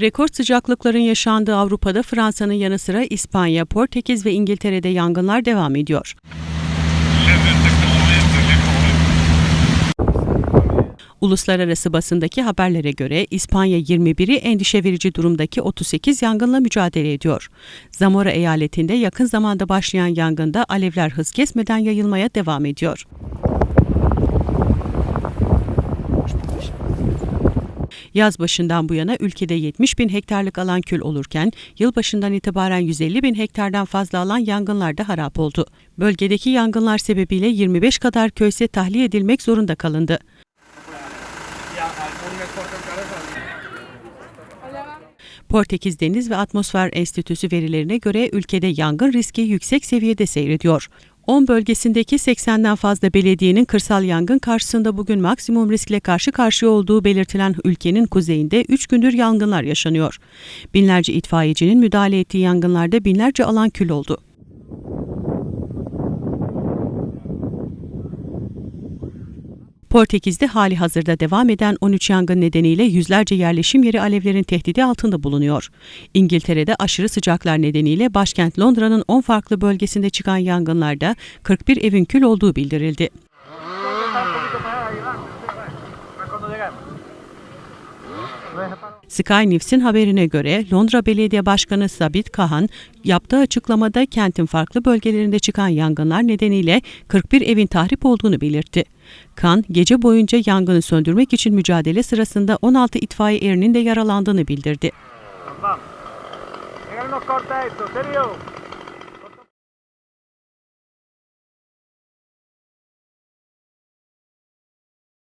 Rekor sıcaklıkların yaşandığı Avrupa'da Fransa'nın yanı sıra İspanya, Portekiz ve İngiltere'de yangınlar devam ediyor. Uluslararası basındaki haberlere göre İspanya 21'i endişe verici durumdaki 38 yangınla mücadele ediyor. Zamora eyaletinde yakın zamanda başlayan yangında alevler hız kesmeden yayılmaya devam ediyor. Yaz başından bu yana ülkede 70 bin hektarlık alan kül olurken yılbaşından itibaren 150 bin hektardan fazla alan yangınlarda harap oldu. Bölgedeki yangınlar sebebiyle 25 kadar köy ise tahliye edilmek zorunda kalındı. Portekiz Deniz ve Atmosfer Enstitüsü verilerine göre ülkede yangın riski yüksek seviyede seyrediyor. 10 bölgesindeki 80'den fazla belediyenin kırsal yangın karşısında bugün maksimum riskle karşı karşıya olduğu belirtilen ülkenin kuzeyinde 3 gündür yangınlar yaşanıyor. Binlerce itfaiyecinin müdahale ettiği yangınlarda binlerce alan kül oldu. Portekiz'de hali hazırda devam eden 13 yangın nedeniyle yüzlerce yerleşim yeri alevlerin tehdidi altında bulunuyor. İngiltere'de aşırı sıcaklar nedeniyle başkent Londra'nın 10 farklı bölgesinde çıkan yangınlarda 41 evin kül olduğu bildirildi. Sky News'in haberine göre Londra Belediye Başkanı Sabit Kahan yaptığı açıklamada kentin farklı bölgelerinde çıkan yangınlar nedeniyle 41 evin tahrip olduğunu belirtti. Kan, gece boyunca yangını söndürmek için mücadele sırasında 16 itfaiye erinin de yaralandığını bildirdi. Vamos.